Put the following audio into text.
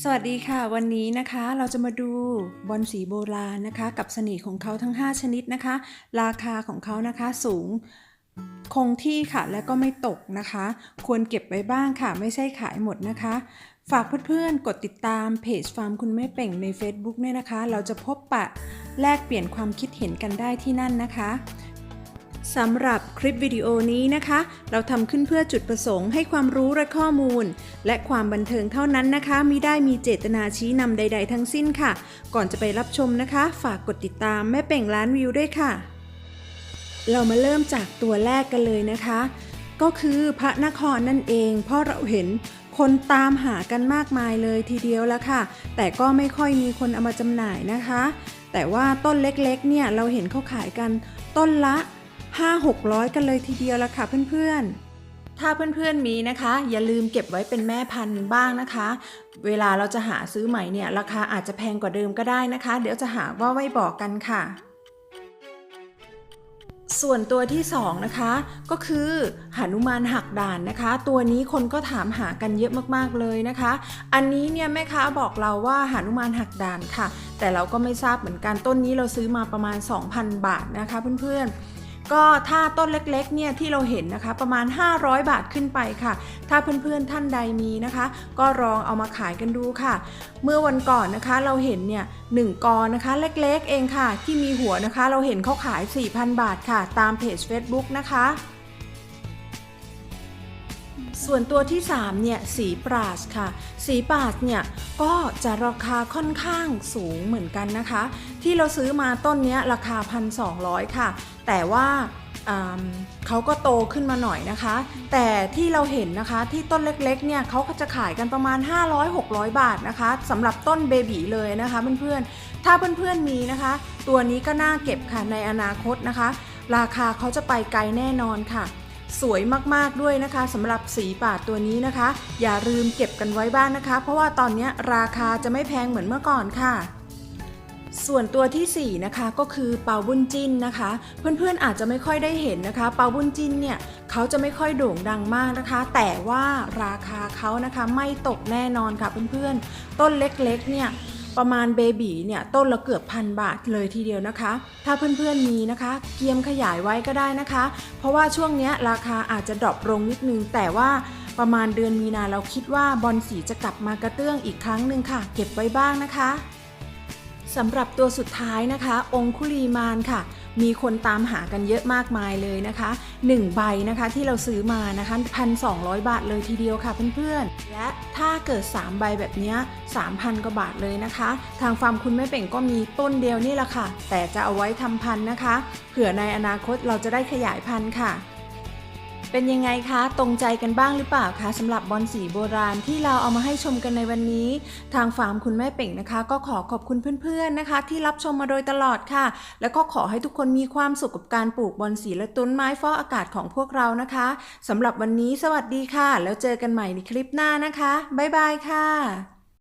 สวัสดีค่ะ วันนี้นะคะเราจะมาดูบอลสีโบราณนะคะ กับสน่ห์ของเขาทั้ง 5 ชนิดนะคะ ราคาของเขานะคะสูงคงที่ค่ะและก็ไม่ตกนะคะ ควรเก็บไว้บ้างค่ะ ไม่ใช่ขายหมดนะคะ ฝากเพื่อนๆ กดติดตามเพจฟาร์มคุณแม่เป่งใน Facebook เนี่ยนะคะ เราจะพบปะแลกเปลี่ยนความคิดเห็นกันได้ที่นั่นนะคะ สำหรับคลิปวิดีโอนี้นะคะ เราทำขึ้นเพื่อจุดประสงค์ให้ความรู้และข้อมูล และความบันเทิงเท่านั้นนะคะมิได้มีเจตนาชี้นำใด ๆ ทั้งสิ้นค่ะ ก่อนจะไปรับชมนะคะ ฝากกดติดตามแม่เป่งล้านวิวด้วยค่ะ เรามาเริ่มจากตัวแรกกันเลยนะคะ ก็คือพระนครนั่นเอง เพราะเราเห็นคนตามหากันมากมายเลยทีเดียวแล้วค่ะ แต่ก็ไม่ค่อยมีคนเอามาจำหน่ายนะคะ แต่ว่าต้นเล็กๆเนี่ยเราเห็นเขาขายกันต้นละ 5 600 กันเลยทีเดียวละค่ะเพื่อนๆถ้าเพื่อนๆมีนะคะ อย่าลืมเก็บไว้เป็นแม่พันธุ์บ้างนะคะ เวลาเราจะหาซื้อใหม่เนี่ย ราคาอาจจะแพงกว่าเดิมก็ได้นะคะ เดี๋ยวจะหาว่าไม่บอกกันค่ะ ส่วนตัวที่สองนะคะ ก็คือหนุมานหักด่านนะคะ ตัวนี้คนก็ถามหากันเยอะมากๆเลยนะคะ อันนี้เนี่ยแม่ค้าบอกเราว่าหนุมานหักด่านค่ะ แต่เราก็ไม่ทราบเหมือนกันต้นนี้เราซื้อมาประมาณ 2,000 บาทนะคะ เพื่อนๆ ก็ถ้าต้นเล็กๆเนี่ยที่เราเห็นนะคะประมาณ 500 บาทขึ้นไปค่ะ ถ้าเพื่อนๆท่านใดมีนะคะ ก็ลองเอามาขายกันดูค่ะ เมื่อวันก่อนนะคะเราเห็นเนี่ยหนึ่งกอนะคะเล็กๆเองค่ะ ที่มีหัวนะคะ เราเห็นเขาขาย 4,000 บาทค่ะ ตามเพจ Facebook นะคะ ส่วนตัวที่3เนี่ยสีปราชค่ะ สีปราชเนี่ยก็จะราคาค่อนข้างสูงเหมือนกันนะคะ ที่เราซื้อมาต้นเนี้ยราคา 1,200 ค่ะ แต่ว่าอ่าเขาก็โตขึ้นมาหน่อยนะคะ แต่ที่เราเห็นนะคะที่ต้นเล็กๆเนี่ยเขาก็จะขายกันประมาณ 500-600 บาทนะคะสำหรับต้นเบบีเลยนะคะเพื่อนๆถ้าเพื่อนๆมีนะคะ ตัวนี้ก็น่าเก็บค่ะในอนาคตนะคะ ราคาเขาจะไปไกลแน่นอนค่ะ สวยมากๆด้วยนะคะสำหรับสีปาดตัวนี้นะคะ อย่าลืมเก็บกันไว้บ้างนะคะ เพราะว่าตอนนี้ราคาจะไม่แพงเหมือนเมื่อก่อนค่ะส่วนตัวที่ 4 นะคะก็คือเปาบุญจินนะคะ เพื่อนๆอาจจะไม่ค่อยได้เห็นนะคะ เปาบุญจินเนี่ยเขาจะไม่ค่อยโด่งดังมากนะคะ แต่ว่าราคาเขานะคะไม่ตกแน่นอนค่ะเพื่อนๆต้นเล็กๆเนี่ย ประมาณเบบีเนี่ยต้นละเกือบพันบาทเลยทีเดียวนะคะ ถ้าเพื่อนๆมีนะคะเกียมขยายไว้ก็ได้นะคะ เพราะว่าช่วงนี้ราคาอาจจะดรอปลงนิดนึง แต่ว่าประมาณเดือนมีนาเราคิดว่าบอลสีจะกลับมากระเตื้องอีกครั้งหนึ่งค่ะ เก็บไว้บ้างนะคะสำหรับตัวสุดท้ายนะคะ องคุลีมานค่ะ มีคนตามหากันเยอะมากมายเลยนะคะ 1 ใบนะคะที่เราซื้อมานะคะ 1,200 บาทเลยทีเดียวค่ะเพื่อนๆและ ถ้าเกิด 3 ใบแบบนี้ 3,000 กว่าบาทเลยนะคะ ทางฟาร์มคุณแม่เป่งก็มีต้นเดียวนี่แหละค่ะ แต่จะเอาไว้ทำพันธุ์นะคะ เผื่อในอนาคตเราจะได้ขยายพันธุ์ค่ะ เป็นยังไงคะ ตรงใจกันบ้างหรือเปล่าคะสำหรับบอลสีโบราณที่เราเอามาให้ชมกันในวันนี้ ทางฟาร์มคุณแม่เป่งนะคะ ก็ขอขอบคุณเพื่อนๆนะคะ ที่รับชมมาโดยตลอดค่ะ แล้วก็ขอให้ทุกคนมีความสุขกับการปลูกบอลสีและต้นไม้ฟอกอากาศของพวกเรานะคะสำหรับวันนี้สวัสดีค่ะ แล้วเจอกันใหม่ในคลิปหน้านะคะบ๊ายบายค่ะ